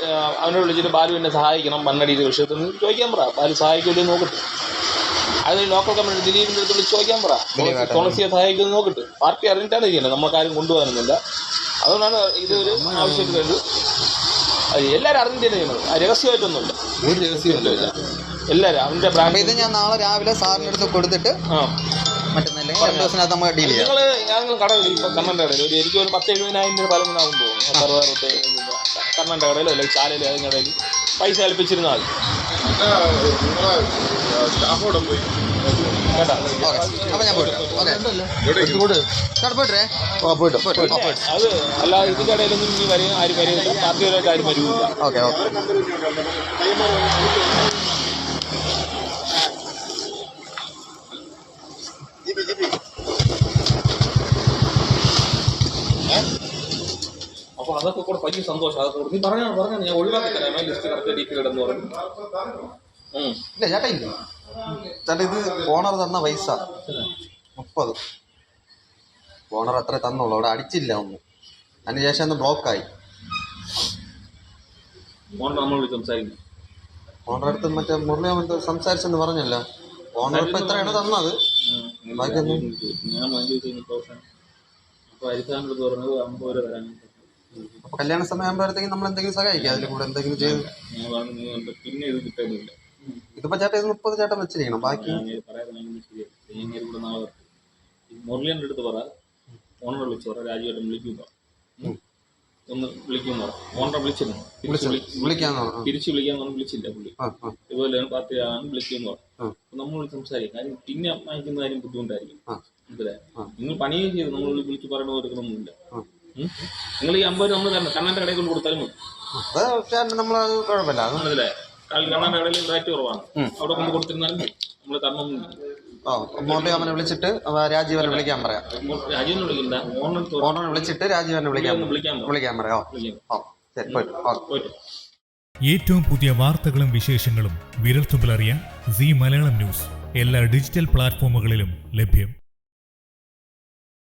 ആ, അവനോട് വിളിച്ചിട്ട് ബാലു എന്നെ സഹായിക്കണം മണ്ണടിയുടെ വിഷയത്തിൽ നിന്ന് ചോദിക്കാൻ പറ. ബാലു സഹായിക്കുമല്ലോ നോക്കട്ടെ. അത് ലോക്കൽ കമ്മ്യൂണിറ്റി ദിലീപിന്റെ അടുത്ത് വിളിച്ച് ചോദിക്കാൻ പറ. തുളസിയെ സഹായിക്കുന്നത് നോക്കട്ടെ. പാർട്ടി അറിഞ്ഞിട്ടാണ് ചെയ്യുന്നത് നമ്മൾക്കാരും കൊണ്ടുപോകാനൊന്നുമില്ല. അതുകൊണ്ടാണ് ഇതൊരു ആവശ്യത്തിന് വേണ്ടി അത് എല്ലാവരും അറിഞ്ഞിട്ടാണ് ചെയ്യുന്നത്. രഹസ്യമായിട്ടൊന്നുമില്ല. ഒരു രഹസ്യമൊന്നുമില്ല എല്ലാവരും അവന്റെ അപ്പൊ ബ്രാൻഡ് ഇത് ഞാൻ നാളെ രാവിലെ സാറിന്റെ അടുത്ത് കൊടുത്തിട്ട് രണ്ട് ദിവസത്തിനകത്ത് നമ്മൾ ഡീൽ ചെയ്യാം. നിങ്ങൾ ഞങ്ങൾ കടയിൽ ഇപ്പം കണ്ണന്റെ കടയിൽ ഒരു എനിക്ക് ഒരു പത്ത് എഴുപതിനായിരം രൂപ പലമുണ്ടാകുമ്പോൾ സർവാറത്തെ കണ്ണന്റെ കടയിലോ അല്ലെങ്കിൽ ചാലയിലോ ഏതെങ്കിലും കടയിൽ പൈസ ഏൽപ്പിച്ചിരുന്നാൽ. അത് ഇടയിലൊന്നും ഇനി വരെയും ആരും വരെയും പാർട്ടികളായിട്ട് ആരും വരില്ല ഓക്കെ ഓക്കെ. അപ്പോൾ അതൊക്കെ കൂടെ വലിയ സന്തോഷം. അതൊക്കെ കൂടെ നീ പറഞ്ഞാൽ പറഞ്ഞാണ് ഞാൻ ഒഴിവാക്കി തരാം. ലിസ്റ്റ് കറക്റ്റ് ഡീറ്റെയിൽ എന്ന് പറഞ്ഞു. ഇല്ല ചേട്ടാ ഇല്ല. ചേട്ടാ ഇത് ഓണർ തന്ന പൈസ. മുപ്പത്. ഓണർ അത്ര തന്നുള്ളൂ. അവിടെ അടിച്ചില്ല ഒന്നും. അതിന് ശേഷം ഒന്ന് ബ്ലോക്കായി നമ്മൾ സംസാരിക്കും ഓണർ അടുത്ത് മറ്റേ മുരളി സംസാരിച്ചെന്ന് പറഞ്ഞല്ലോ. ഓണർ ഇപ്പൊ എത്രയാണ് തന്നത്? ഞാൻ അവസാനം അപ്പോൾ പറഞ്ഞത് അമ്പത് രൂപ തരാൻ. അപ്പൊ കല്യാണ സമയം ആകുമ്പോഴത്തേക്കും നമ്മൾ എന്തെങ്കിലും സഹായിക്കാം. അതിൽ കൂടെ എന്തെങ്കിലും ചെയ്ത് പിന്നെ ഇത് കിട്ടുന്നില്ല ഇതിപ്പോ ചേട്ടൻ ഇത് മുപ്പത് ചേട്ടൻ വെച്ചിരിക്കണം. ബാക്കി മുരളിയുടെ അടുത്ത് പറ. ഓണറെ വിളിച്ചു പറ. രാജുവേട്ടൻ വിളിക്കും പറ. ഉം. ഒന്ന് വിളിക്കും പറ. ഓണറെ വിളിച്ചിരുന്നു. തിരിച്ച് വിളി- വിളിക്കാന്നോ ആ, തിരിച്ച് വിളിക്കാൻ പറഞ്ഞു വിളിച്ചില്ല പുള്ളി. ആ, ആ, ഇതുപോലെ പാർട്ടിയാണ് വിളിക്കും പറ. ആ. അപ്പൊ നമ്മൾ സംസാരിക്കും. കാര്യം പിന്നെ കാര്യം ബുദ്ധിമുട്ടായിരിക്കും. നിങ്ങൾ പണിയും ചെയ്ത്. നമ്മൾ വിളിച്ച് പറയണ എടുക്കണമൊന്നുമില്ല ആ. നിങ്ങൾ ഈ അമ്പത് നമ്മൾ തരണം. കണ്ണന്റെ കടയിൽ കൊണ്ട് കൊടുത്താലും മതി. അത് ചേട്ടൻ നമ്മളത് കുഴപ്പമില്ല. അത് മനസ്സിലായോ കാരണം കടയിൽ റേറ്റ് കുറവാണ്. അവിടെ കൊണ്ട് കൊടുത്തിരുന്നാലും മതി. നമ്മൾ തരണം ഓ മുരളി അവനെ വിളിച്ചിട്ട്? രാജീവനെ വിളിക്കാൻ പറയാം. രാജീവനെ വിളിക്കണ്ട. ഓണറിനെ വിളിച്ചിട്ട് രാജീവനെ വിളിക്കാൻ വിളിക്കാൻ പറ. പറയാം. ഓ, ഓ ശരി പോയിട്ട് ഓക്കെ ഏറ്റവും പുതിയ വാർത്തകളും വിശേഷങ്ങളും വിരൽത്തുമ്പിലറിയാൻ സി മലയാളം ന്യൂസ്. എല്ലാ ഡിജിറ്റൽ പ്ലാറ്റ്ഫോമുകളിലും ലഭ്യം.